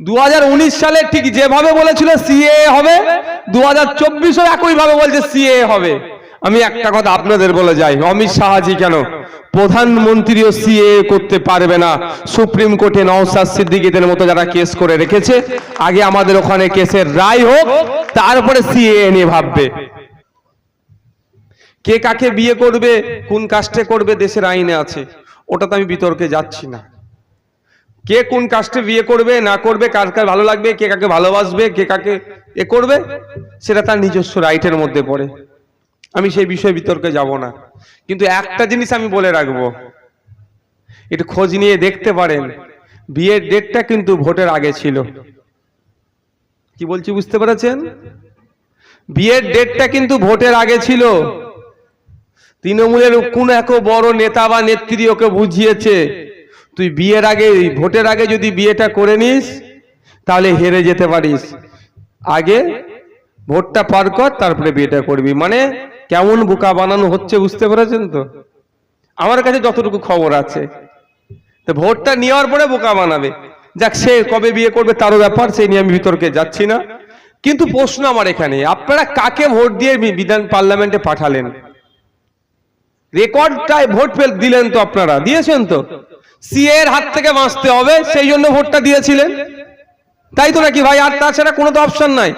দু হাজার উনিশ সালে ঠিক যেভাবে বলেছিল সিএ হবে দু হাজার চব্বিশও একইভাবে বলছে সিএ হবে। আমি একটা কথা আপনাদের বলে যাই, অমিত শাহজি কেন? প্রধানমন্ত্রীও সিএ করতে পারবে না। সুপ্রিম কোর্টে নওসাদ সিদ্দিকীদের মতো যারা কেস করে রেখেছে, আগে আমাদের ওখানে কেসের রায় হোক, তারপরে সিএ নিয়ে ভাববে। কে কাকে বিয়ে করবে, কোন কাস্টে করবে, দেশের আইনে আছে। ওটা তো আমি বিতর্কে যাচ্ছি না। কে কোন কাজটা বিয়ে করবে, না করবে, কার কার ভালো লাগবে, কে কাকে ভালোবাসবে, কে কাকে এ করবে, সেটা তার নিজস্ব রাইটের মধ্যে পড়ে। আমি সেই বিষয়ে বিতর্কে যাব না। কিন্তু একটা জিনিস আমি বলে রাখব। একটু খোঁজ নিয়ে দেখতে পারেন, বিয়ের ডেটটা কিন্তু ভোটের আগে ছিল। কি বলছি বুঝতে পেরেছেন? বিয়ের ডেটটা কিন্তু ভোটের আগে ছিল। তৃণমূলের কোন এক বড় নেতা বা নেত্রী ওকে বুঝিয়েছে। তুই বিয়ের আগে, ভোটের আগে যদি বিয়েটা করে নিস, তাহলে হেরে যেতে পারিস। আগে ভোটটা পার কর, তারপরে বিয়েটা করবি। মানে কেমন বোকা বানানো হচ্ছে বুঝতে পেরেছেন তো? আমার কাছে যতটুকু খবর আছে। তো ভোটটা নেওয়ার পরে বোকা বানাবে। যাক, সে কবে বিয়ে করবে তারও ব্যাপার সেই নিয়ে আমি বিতর্কে যাচ্ছি না। কিন্তু প্রশ্ন আমার এখানে, আপনারা কাকে ভোট দিয়ে বিধান পার্লামেন্টে পাঠালেন? রেকর্ডটাই ভোট দিলেন তো আপনারা, দিয়েছেন তো। সিএ এর হাত থেকে বাঁচতে হবে, সেই জন্য ভোটটা দিয়েছিলেন। তাই তো নাকি ভাই? আর তাছাড়া কোনো তো অপশন নাই।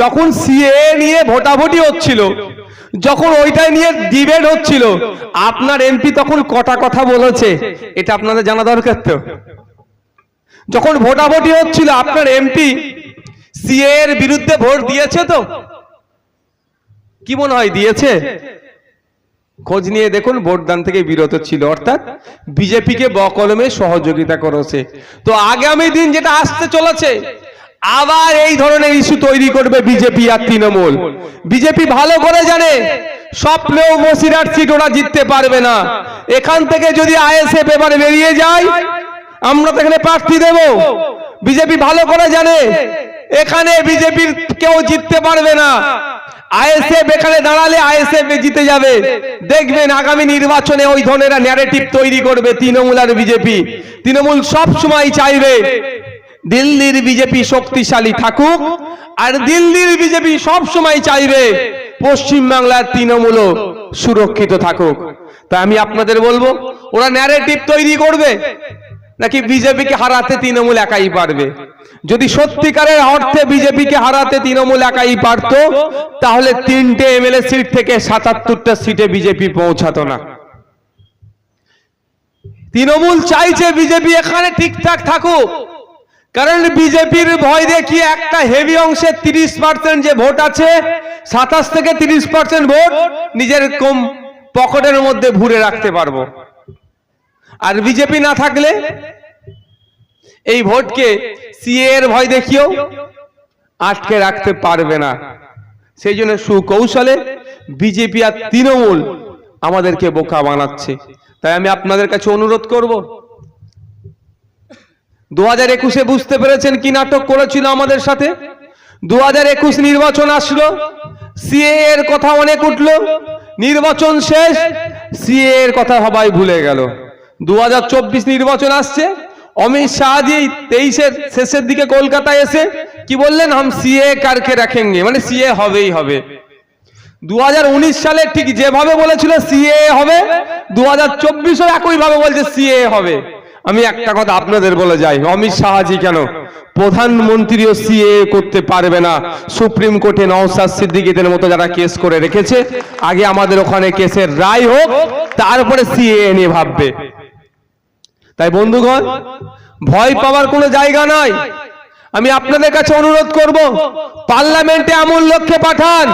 যখন সিএ নিয়ে ভোটাভুটি হচ্ছিল, যখন ওইটাই নিয়ে ডিবেট হচ্ছিল, আপনার এমপি তখন কটা কথা বলেছে, এটা আপনাদের জানা দরকার তো। যখন ভোটাভুটি হচ্ছিল, আপনার এমপি সিএ এর বিরুদ্ধে ভোট দিয়েছে তো? কি মনে হয়, দিয়েছে? খোঁজ নিয়ে দেখুন ভোটদান থেকে বিরত ছিল, অর্থাৎ বিজেপিকে বকলমে সহযোগিতা করেছে। তো আগামী দিন যেটা আসতে চলেছে, আবার এই ধরনের ইস্যু তৈরি করবে বিজেপি আর তৃণমূল। বিজেপি ভালো করে জানে, স্বপ্নেও বসিরহাট সিট ওরা জিততে পারবে না। এখান থেকে যদি আইএসএফ এবারে বেরিয়ে যায়, আমরা তো এখানে প্রার্থী দেব। বিজেপি ভালো করে জানে, এখানে বিজেপির কেউ জিততে পারবে না। আইএসএফ এখানে দাঁড়ালে আইএসএফ জিতে যাবে। দেখবেন আগামী নির্বাচনে ওই ধরনের ন্যারেটিভ তৈরি করবে তৃণমূল আর বিজেপি। তৃণমূল সব সময় চাইবে দিল্লির বিজেপি শক্তিশালী থাকুক আর দিল্লির বিজেপি সব সময় চাইবে পশ্চিম বাংলার তৃণমূলও সুরক্ষিত থাকুক। তাই আমি আপনাদের বলব ওরা ন্যারেটিভ তৈরি করবে নাকি বিজেপিকে হারাতে তৃণমূল একাই পারবে? যদি সত্যিকারের অর্থে বিজেপিকে হারাতে তৃণমূল একাই পারত, তাহলে তিনটে এমএলএ সিট থেকে সাতাত্তরটা সিটে বিজেপি পৌঁছাতো না। তৃণমূল চাইছে বিজেপি এখানে ঠিকঠাক থাকুক। কারণ বিজেপির ভয় দেখিয়ে একটা হেভি অংশের তিরিশ পার্সেন্ট যে ভোট আছে, সাতাশ থেকে তিরিশ পার্সেন্ট ভোট নিজের কম পকেটের মধ্যে ভুরে রাখতে পারব। আর বিজেপি না থাকলে এই ভোটকে সিএ এর ভয় দেখিয়েও আটকে রাখতে পারবে না। সেই জন্য সুকৌশলে বিজেপি আর তৃণমূল আমাদেরকে বোকা বানাচ্ছে। তাই আমি আপনাদের কাছে অনুরোধ করব, দু হাজার একুশে বুঝতে পেরেছেন কি নাটক করেছিল আমাদের সাথে? দু হাজার একুশ নির্বাচন আসলো, সিএ এর কথা অনেক উঠল, নির্বাচন শেষ, সিএ এর কথা সবাই ভুলে গেল। দু নির্বাচন আসছে। অমিত শাহজি তেইশের শেষের দিকে কলকাতায় এসে কি বললেন? হাম সিএ কারকে রাখেঙ্গে। মানে সিএ হবেই হবে। দু সালে ঠিক যেভাবে বলেছিল সিএ হবে দু হাজার চব্বিশও একইভাবে বলছে সিএ হবে। আমি একটা কথা আপনাদের বলে যাই, অমিত শাহজি কেন? প্রধানমন্ত্রীও সিএ করতে পারবে না। সুপ্রিম কোর্টে নওসাদ সিদ্দিকীদের মতো যারা কেস করে রেখেছে, আগে আমাদের ওখানে কেসের রায় হোক, তারপরে সিএ নিয়ে ভাববে। তাই বন্ধুগণ, ভয় পাওয়ার কোনো জায়গা নাই। আমি আপনাদের কাছে অনুরোধ করব, পার্লামেন্টে এমন লক্ষ্যে পাঠান।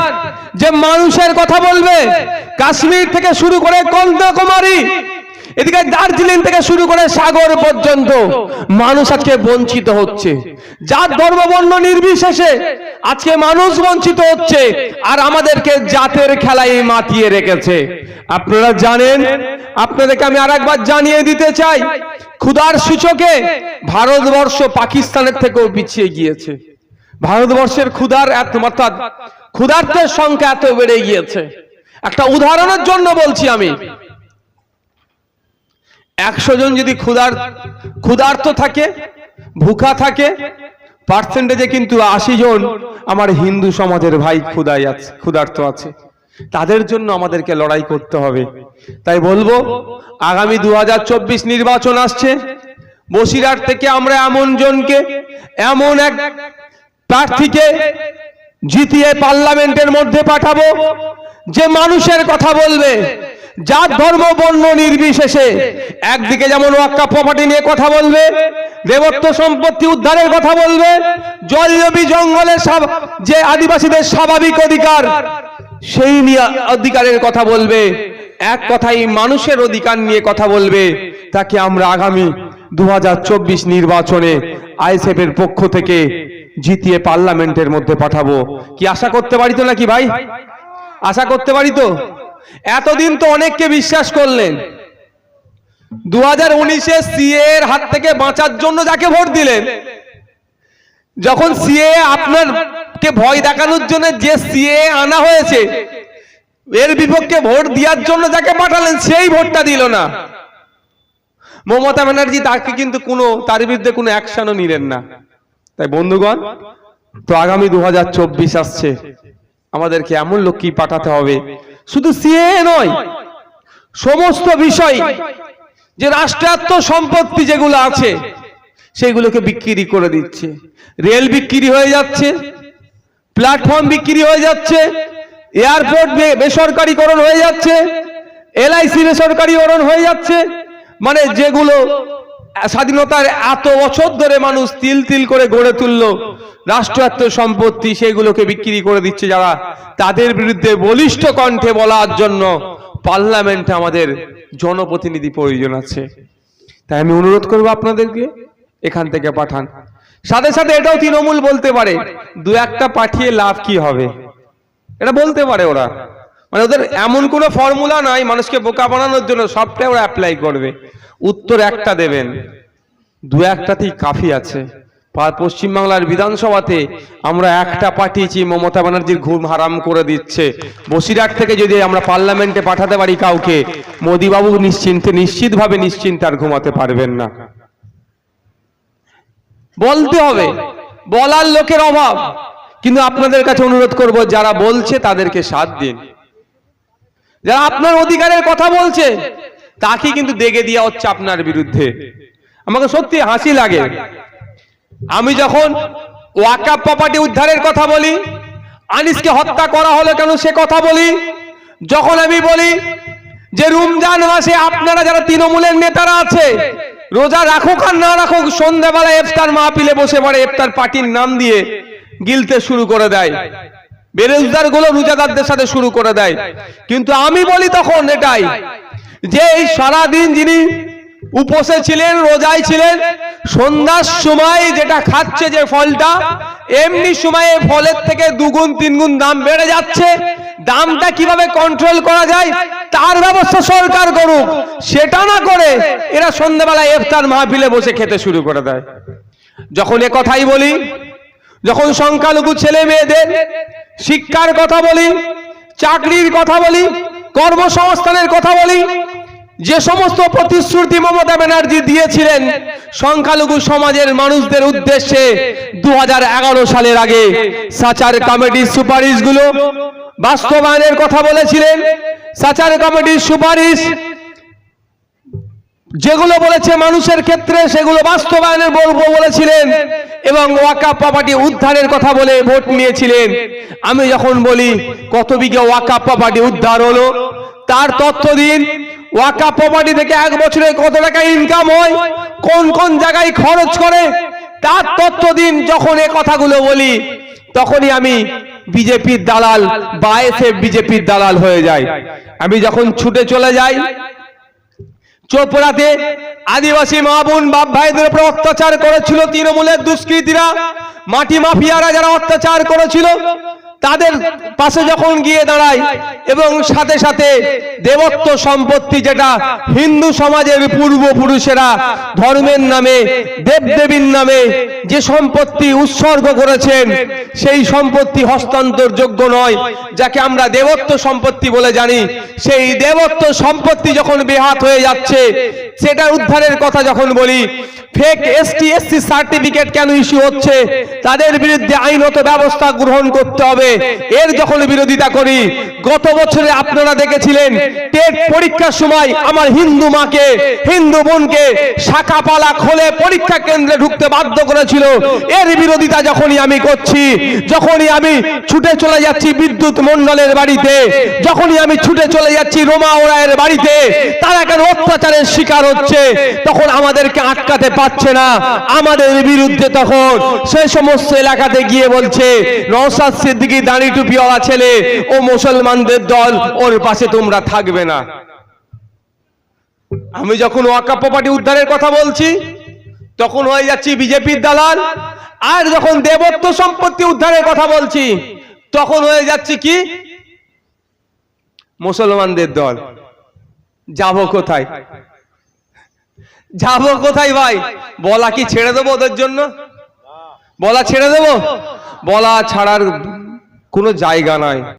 যে মানুষের কথা বলবে, কাশ্মীর থেকে শুরু করে কন্যাকুমারী, এদিকে দার্জিলিং থেকে শুরু করে সাগর পর্যন্ত মানুষ আজকে বঞ্চিত হচ্ছে। যার ধর্মবর্ণ নির্বিশেষে আজকে মানুষ বঞ্চিত হচ্ছে আর আমাদেরকে জাতের খেলায় মাতিয়ে রেখেছে। আপনারা জানেন, আপনাদেরকে আমি আরেকবার জানিয়ে দিতে চাই, ক্ষুধার সূচকে ভারতবর্ষ পাকিস্তানের থেকেও পিছিয়ে গিয়েছে। ভারতবর্ষের ক্ষুধার এত অর্থাৎ ক্ষুধার্তের সংখ্যা এত বেড়ে গিয়েছে। একটা উদাহরণের জন্য বলছি আমি। একশো জন যদি ক্ষুধার ক্ষুধার্ত থাকে, ভুখা থাকে পার্সেন্টেজে কিন্তু আশি জন আমার হিন্দু সমাজের ভাই ক্ষুদাই আছে, ক্ষুধার্ত আছে। তাদের জন্য আমাদেরকে লড়াই করতে হবে। তাই বলব, আগামী দু হাজার চব্বিশ নির্বাচন আসছে। বসিরহাট থেকে আমরা এমন জনকে, এমন এক প্রার্থীকে জিতিয়ে পার্লামেন্টের মধ্যে পাঠাবো। যে মানুষের কথা বলবে জাত ধর্ম, বর্ণ নির্বিশেষে একদিকে যেমন ওয়াক্কা প্রপার্টি নিয়ে কথা বলবে, দেবত্ব সম্পত্তি উদ্ধারের কথা বলবে জলজবি জঙ্গলের যে আদিবাসীদের স্বাভাবিক অধিকার, সেই নিয়ে অধিকারের কথা বলবে। এক কথাই মানুষের অধিকার নিয়ে কথা বলবে তাকে আমরা আগামী দু হাজার চব্বিশ নির্বাচনে আইএসএফ এর পক্ষ থেকে জিতিয়ে পার্লামেন্টের মধ্যে পাঠাবো। কি আশা করতে পারি তো নাকি ভাই? আশা করতে পারি তো? এতদিন তো অনেককে বিশ্বাস করলেন। দু হাজার উনিশে এর হাত থেকে বাঁচার জন্য যাকে ভোট দিলেন, যখন সিএ আপনার কে ভয় দেখানোর জন্য যে সিএ আনা হয়েছে, এর বিপক্ষে ভোট দেওয়ার জন্য যাকে পাঠালেন, সেই ভোটটা দিল না। মমতা ব্যানার্জি তাকে কিন্তু কোনো, তার বিরুদ্ধে কোনো অ্যাকশনও নিলেন না। তাই বন্ধুগণ, তো আগামী দু হাজার চব্বিশ আসছে। আমাদেরকে এমন লোককে পাঠাতে হবে। শুধু সিএ নয়, সমস্ত বিষয় যে রাষ্ট্রায়ত্ত সম্পত্তি যেগুলো আছে সেগুলোকে বিক্রি করে দিচ্ছে। রেল বিক্রি হয়ে যাচ্ছে, প্ল্যাটফর্ম বিক্রি হয়ে যাচ্ছে, এয়ারপোর্ট বেসরকারীকরণ হয়ে যাচ্ছে, এলআইসি বেসরকারীকরণ হয়ে যাচ্ছে মানে যেগুলো স্বাধীনতার এত বছর ধরে মানুষ তিল তিল করে গড়ে তুললো। রাষ্ট্রায়ত্ত সম্পত্তি সেগুলোকে বিক্রি করে দিচ্ছে যারা। তাদের বিরুদ্ধে বলিষ্ঠ কণ্ঠে বলার জন্য পার্লামেন্টে আমাদের জনপ্রতিনিধি প্রয়োজন আছে। তাই আমি অনুরোধ করব আপনাদেরকে এখান থেকে পাঠান। সাথে সাথে এটাও তৃণমূল বলতে পারে, দু একটা পাঠিয়ে লাভ কি হবে? এটা বলতে পারে ওরা। মানে ওদের এমন কোনো ফর্মুলা নাই মানুষকে বোকা বানানোর জন্য, সবটাই ওরা অ্যাপ্লাই করবে। উত্তর একটা দেবেন। দু একটাতেই কাফি আছে। পশ্চিমবাংলার বিধানসভাতে আমরা একটা পাঠিয়েছি, মমতা ব্যানার্জির ঘুম হারাম করে দিচ্ছে। বসিরহাট থেকে যদি আমরা পার্লামেন্টে পাঠাতে পারি কাউকে, মোদিবাবু নিশ্চিন্তে, নিশ্চিতভাবে নিশ্চিন্তে আর ঘুমাতে পারবেন না। বলতে হবে, বলার লোকের অভাব। কিন্তু আপনাদের কাছে অনুরোধ করব, যারা বলছে তাদেরকে সাথ দিন। যারা আপনার অধিকারের কথা বলছে, তাকে কিন্তু দেগে দেওয়া হচ্ছে আপনার বিরুদ্ধে। আমাকে সত্যি হাসি লাগে। আমি যখন ওয়াকাপ প্রপার্টি উদ্ধারের কথা বলি, আনিসকে হত্যা করা হলো কেন সে কথা বলি, যখন আমি বলি যে রমজান মাসে আপনারা যারা তৃণমূলের নেতারা আছে, রোজা রাখুক আর না রাখুক, সন্ধ্যাবেলা ইফতার মাহফিলে বসে পড়ে এফতার পার্টির নাম দিয়ে গিলতে শুরু করে দেয়। বেরোজগারগুলো রোজাদারদের সাথে শুরু করে দেয়। কিন্তু আমি বলি তখন এটাই যে এই সারাদিন যিনি উপসে ছিলেন, রোজায় ছিলেন, সন্ধ্যার সময় যেটা খাচ্ছে যে ফলটা, এমনি সময়ে ফলের থেকে দুগুণ, তিনগুণ দাম বেড়ে যাচ্ছে। দামটা কীভাবে কন্ট্রোল করা যায়, তার ব্যবস্থা সরকার করুক। সেটা না করে এরা সন্ধ্যাবেলা ইফতার মাহফিলে বসে খেতে শুরু করে দেয়। যখন এ কথাই বলি, যখন সংখ্যালঘু ছেলে মেয়েদের শিক্ষার কথা বলি, চাকরির কথা বলি, কর্মসংস্থানের কথা বলি, যে সমস্ত প্রতিশ্রুতি মমতা ব্যানার্জি দিয়েছিলেন সংখ্যালঘু সমাজের মানুষদের উদ্দেশ্যে দু হাজার এগারো সালের আগে সাচার কমিটির সুপারিশগুলো বাস্তবায়নের কথা বলেছিলেন। সাচার কমিটির সুপারিশ যেগুলো বলেছে মানুষের ক্ষেত্রে, সেগুলো বাস্তবায়নের বলব বলেছিলেন এবং ওয়াকা প্রপার্টি উদ্ধারের কথা বলে ভোট নিয়েছিলেন। আমি যখন বলি, কত বিঘে ওয়াকা প্রপার্টি উদ্ধার হলো, তার তথ্য দিন। ওয়াকা প্রপার্টি থেকে এক বছরে কত টাকা ইনকাম হয়, কোন কোন জায়গায় খরচ করে, তার তথ্য দিন। যখন এ কথাগুলো বলি, তখনই আমি বিজেপির দালাল বা এসএফ বিজেপির দালাল হয়ে যায় আমি যখন ছুটে চলে যাই চোপড়াতে আদিবাসী মা বোন, বাপ ভাইদের উপর অত্যাচার করেছিল তৃণমূলের দুষ্কৃতীরা। মাটি মাফিয়ারা যারা অত্যাচার করেছিল তাদের পাশে যখন গিয়ে দাঁড়ায় এবং সাথে সাথে দেবত্ব সম্পত্তি যেটা হিন্দু সমাজের পূর্বপুরুষেরা ধর্মের নামে, দেবদেবীর নামে যে সম্পত্তি উৎসর্গ করেছেন, সেই সম্পত্তি হস্তান্তর যোগ্য নয়, যাকে আমরা দেবত্ব সম্পত্তি বলে জানি। সেই দেবত্ব সম্পত্তি যখন বেহাত হয়ে যাচ্ছে, সেটা উদ্ধারের কথা যখন বলি ফেক এসটি এসসি সার্টিফিকেট কেন ইস্যু হচ্ছে? তাদের বিরুদ্ধে আইনত ব্যবস্থা গ্রহণ করতে হবে। এর যখন বিরোধিতা করি, গত বছরে আপনারা দেখেছিলেন, টেট পরীক্ষার সময় আমার হিন্দু মাকে, হিন্দু বোনকে শাখা পালা খোলে পরীক্ষা কেন্দ্রে ঢুকতে বাধ্য করেছিল। এর বিরোধিতা যখনই আমি করছি, যখনই আমি ছুটে চলে যাচ্ছি বিদ্যুৎ মন্ডলের বাড়িতে, যখনই আমি ছুটে চলে যাচ্ছি রোমা ওরায়ের বাড়িতে, তারা কেন অত্যাচারের শিকার হচ্ছে? তখন আমাদেরকে আটকাতে পারছে না। আমাদের বিরুদ্ধে তখন সেই সমস্ত এলাকাতে গিয়ে বলছে নওসাদ সিদ্দিকি দাঁড়ি টুপিওয়ালা ছেলে, ও মুসলমানদের দল, ওর পাশে তোমরা থাকবে না। আমি যখন ওয়াকা প্রপার্টি উদ্ধারের কথা বলছি, তখন হয়ে যাচ্ছি বিজেপির দালাল, আর যখন দেবত্ব সম্পত্তি উদ্ধারের কথা বলছি, তখন হয়ে যাচ্ছি কি? মুসলমানদের দল। যাব কোথায়? যাব কোথায় ভাই? বলা কি ছেড়ে দেবো ওদের জন্য? বলা ছেড়ে দেবো? বলা ছাড়ার কোনো জায়গা নাই।